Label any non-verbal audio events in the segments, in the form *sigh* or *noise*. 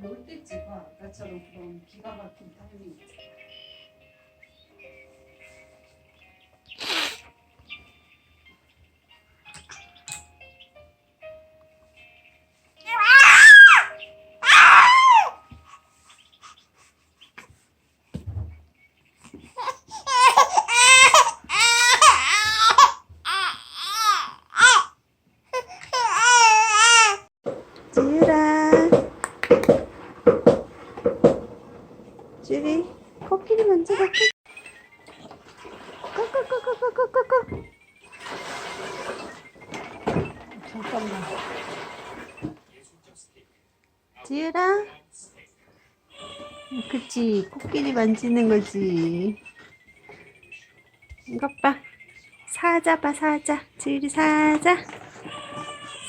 잘놀때 찍어. 아까처럼 그런 기가 막힌 타이밍. 지유라 꼬꼬꼬꼬꼬꼬꼬 잠깐만. 지유라? 그치 코끼리 만지는 거지. 이것 봐. 사자 봐 사자. 지유리 사자.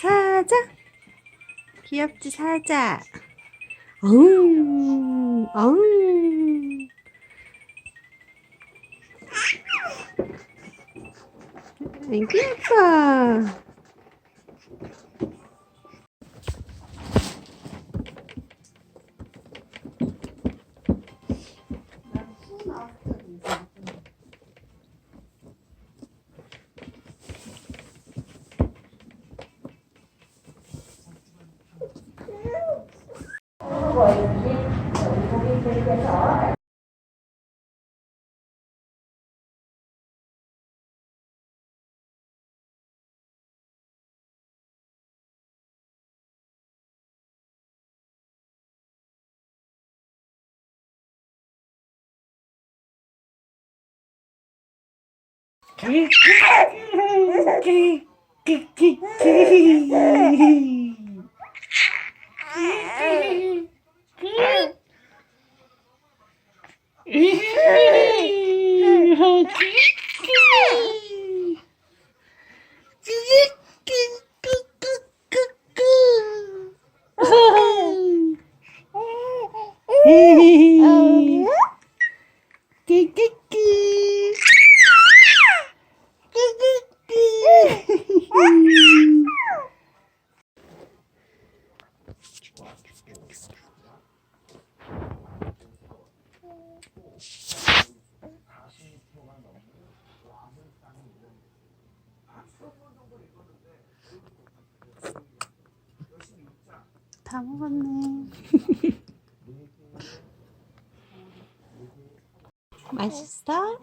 사자. 귀엽지 사자. 어흥 아이고 예뻐 난후 나왔을 때 인사. 다 먹었네. *laughs* 맛있어?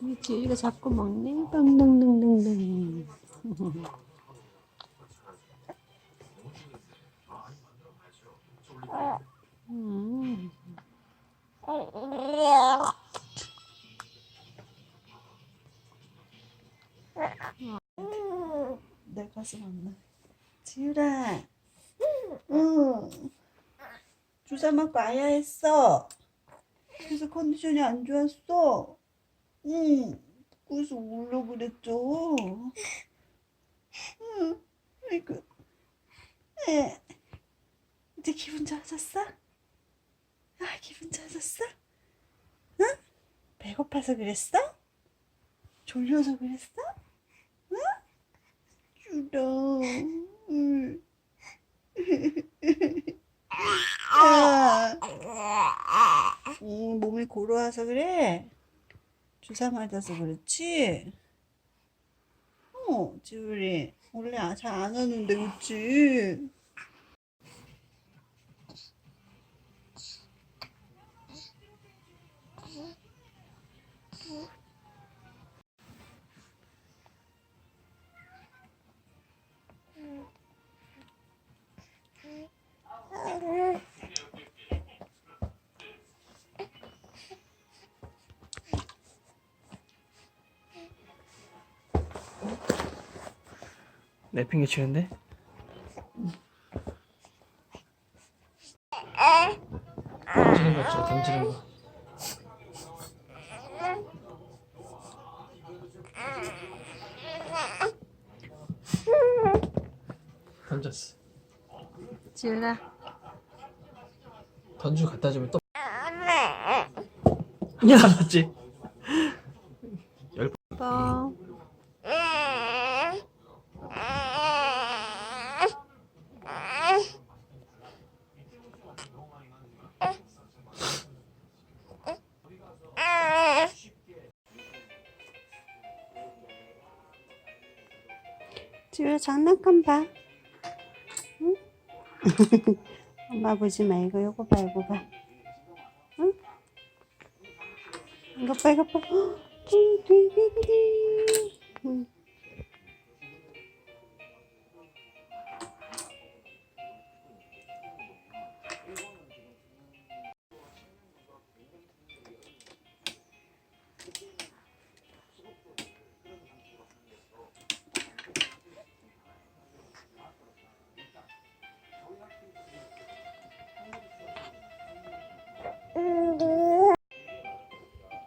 우리 지우리가 자꾸 먹네. 덩덩덩덩덩. *laughs* 음. 내 가슴 안 나. 지유라. 응. 주사 맞고 아야 했어. 그래서 컨디션이 안 좋았어. 응. 그래서 울려 그랬죠. 응. 아이고. 에. 이제 기분 좋아졌어? 아, 좋아졌어? 응? 배고파서 그랬어? 졸려서 그랬어? 응. 아. 음, 몸이 고러워서 그래. 주사 맞아서 그렇지. 어, 지우리 원래 잘 안 하는데 그치? 내팽개 치는데? 던지는 거 없어 던지는 거 던졌어. 질라. 던지고 갖다 주면 또. 야, 맞지? 열 번. 집에 장난감 봐. 응? *laughs* 엄마 보지 말고 요거 봐, 요거 봐. 응? 이거 봐, 이거 봐. *gasps* 헉, 띠디디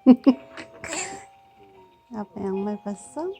*laughs* 아빠 양말 봤어?